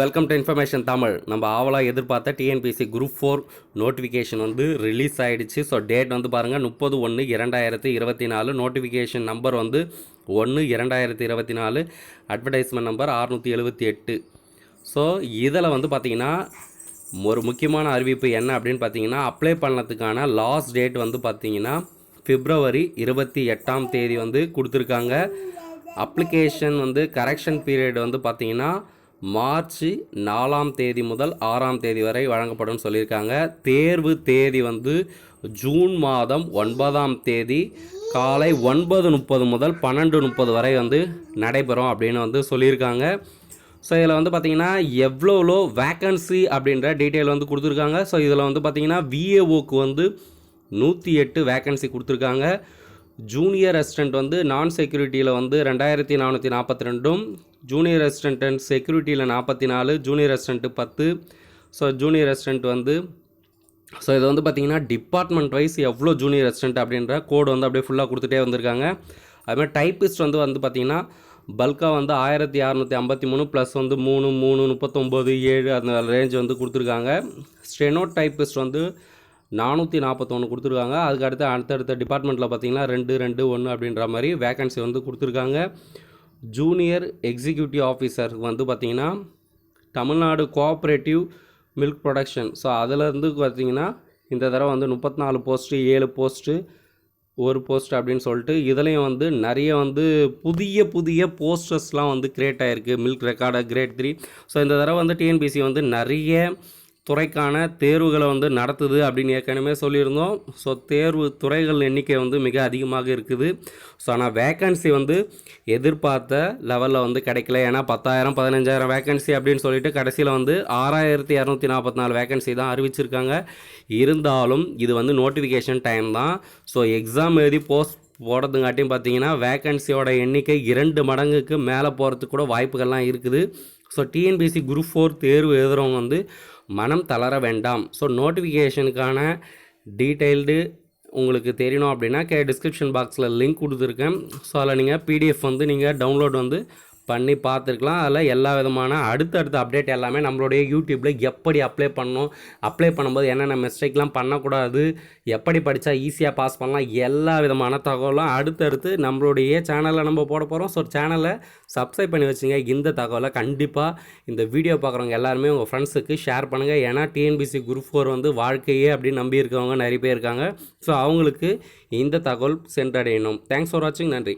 Welcome to information Tamil நம்ம ஆவலாக எதிர்பார்த்த டிஎன்பிசி குரூப் ஃபோர் நோட்டிஃபிகேஷன் வந்து ரிலீஸ் ஆகிடுச்சு ஸோ டேட் வந்து பாருங்கள் முப்பது ஒன்று இரண்டாயிரத்தி இருபத்தி நாலு. நோட்டிஃபிகேஷன் நம்பர் வந்து ஒன்று இரண்டாயிரத்தி இருபத்தி நாலு. அட்வர்டைஸ்மெண்ட் நம்பர் அறுநூற்றி எழுபத்தி எட்டு. ஸோ இதில் வந்து பார்த்தீங்கன்னா ஒரு முக்கியமான அறிவிப்பு என்ன அப்படின்னு பார்த்தீங்கன்னா அப்ளை பண்ணதுக்கான லாஸ்ட் டேட் வந்து பார்த்தீங்கன்னா பிப்ரவரி இருபத்தி எட்டாம் தேதி வந்து கொடுத்துருக்காங்க. அப்ளிகேஷன் வந்து கரெக்ஷன் பீரியட் வந்து பார்த்தீங்கன்னா மார்ச் நாலாம் தேதி முதல் ஆறாம் தேதி வரை வழங்கப்படும் சொல்லியிருக்காங்க. தேர்வு தேதி வந்து ஜூன் மாதம் ஒன்பதாம் தேதி காலை ஒன்பது முப்பது முதல் பன்னெண்டு முப்பது வரை வந்து நடைபெறும் அப்படின்னு வந்து சொல்லியிருக்காங்க. ஸோ இதில் வந்து பார்த்திங்கன்னா எவ்வளோ வேக்கன்சி அப்படின்ற டீட்டெயில் வந்து கொடுத்துருக்காங்க. ஸோ இதில் வந்து பார்த்திங்கன்னா விஏஓக்கு வந்து நூற்றி எட்டு வேக்கன்சி கொடுத்துருக்காங்க. ஜூனியர் அசிஸ்டண்ட் வந்து நான் செக்யூரிட்டியில் வந்து ரெண்டாயிரத்தி நானூற்றி நாற்பத்தி ரெண்டும் ஜூனியர் ரெசிடென்ட் அண்ட் செக்யூரிட்டியில் நாற்பத்தி நாலு ஜூனியர் அசிஸ்டண்ட்டு பத்து. ஸோ ஜூனியர் அசிஸ்டண்ட் வந்து ஸோ இது வந்து பார்த்தீங்கன்னா டிபார்ட்மெண்ட் வைஸ் எவ்வளோ ஜூனியர் அசிஸ்டன்ட் அப்படின்ற கோடு வந்து அப்படியே ஃபுல்லாக கொடுத்துட்டே வந்திருக்காங்க. அதுமாதிரி டைப்பிஸ்ட் வந்து வந்து பார்த்திங்கன்னா பல்காக வந்து ஆயிரத்தி அறநூற்றி ஐம்பத்தி மூணு ப்ளஸ் வந்து மூணு மூணு முப்பத்தொம்போது ஏழு அந்த ரேஞ்ச் வந்து கொடுத்துருக்காங்க. ஸ்டெனோ டைப்பிஸ்ட் வந்து நானூற்றி நாற்பத்தொன்று கொடுத்துருக்காங்க. அதுக்கு அடுத்து அடுத்தடுத்த டிபார்ட்மெண்ட்டில் பார்த்தீங்கன்னா ரெண்டு ரெண்டு ஒன்று அப்படின்ற மாதிரி வேக்கன்சி வந்து கொடுத்துருக்காங்க. ஜூனியர் எக்ஸிக்யூட்டிவ் ஆஃபீஸருக்கு வந்து பார்த்தீங்கன்னா Tamil Nadu cooperative milk production so அதிலேருந்து பார்த்தீங்கன்னா இந்த தடவை வந்து முப்பத்தி நாலு போஸ்ட்டு ஏழு போஸ்ட்டு ஒரு போஸ்ட் அப்படின்னு சொல்லிட்டு இதுலேயும் வந்து நிறைய வந்து புதிய புதிய போஸ்டர்ஸ்லாம் வந்து கிரியேட் ஆகிருக்கு milk record grade three so இந்த தடவை வந்து டிஎன்பிசி வந்து நிறைய துறைக்கான தேர்வுகளை வந்து நடத்துது அப்படின்னு ஏற்கனவே சொல்லியிருந்தோம். ஸோ தேர்வு துறைகள் எண்ணிக்கை வந்து மிக அதிகமாக இருக்குது. ஸோ ஆனால் வேக்கன்சி வந்து எதிர்பார்த்த லெவலில் வந்து கிடைக்கல. ஏன்னா பத்தாயிரம் பதினஞ்சாயிரம் வேக்கன்சி அப்படின்னு சொல்லிட்டு கடைசியில் வந்து ஆறாயிரத்தி இரநூத்தி நாற்பத்தி நாலு வேக்கன்சி தான் அறிவிச்சிருக்காங்க. இருந்தாலும் இது வந்து நோட்டிஃபிகேஷன் டைம் தான். ஸோ எக்ஸாம் எழுதி போஸ்ட் போடுறதுங்காட்டியும் பார்த்தீங்கன்னா வேக்கன்சியோட எண்ணிக்கை இரண்டு மடங்குக்கு மேலே போகிறதுக்கு கூட வாய்ப்புகள்லாம் இருக்குது. ஸோ டிஎன்பிஎஸ்சி குரூப் ஃபோர் தேர்வு எழுதுகிறவங்க வந்து மனம் தளர வேண்டாம். ஸோ நோட்டிஃபிகேஷனுக்கான டீட்டெயில்டு உங்களுக்கு தெரியணும் அப்படின்னா கே டிஸ்கிரிப்ஷன் பாக்ஸில் லிங்க் கொடுத்துருக்கேன். ஸோ அதில் நீங்கள் பிடிஎஃப் வந்து நீங்கள் டவுன்லோட் வந்து பண்ணி பார்த்துருக்கலாம். அதில் எல்லா விதமான அடுத்தடுத்த அப்டேட் எல்லாமே நம்மளுடைய யூடியூப்பில் எப்படி அப்ளை பண்ணணும் அப்ளை பண்ணும்போது என்னென்ன மிஸ்டேக்லாம் பண்ணக்கூடாது எப்படி படித்தா ஈஸியாக பாஸ் பண்ணலாம் எல்லா விதமான தகவலும் அடுத்தடுத்து நம்மளுடைய சேனலில் நம்ம போட போகிறோம் ஸோ சேனலை சப்ஸ்கிரைப் பண்ணி வச்சுங்க. இந்த தகவலை கண்டிப்பாக இந்த வீடியோ பார்க்குறவங்க எல்லாருமே உங்கள் ஃப்ரெண்ட்ஸுக்கு ஷேர் பண்ணுங்கள் ஏன்னா டிஎன்பிசி குரூப் ஃபோர் வந்து வாழ்க்கையே அப்படின்னு நம்பி இருக்கவங்க நிறைய பேர் இருக்காங்க. ஸோ அவங்களுக்கு இந்த தகவல் சென்றடையணும். தேங்க்ஸ் ஃபார் வாட்சிங் நன்றி.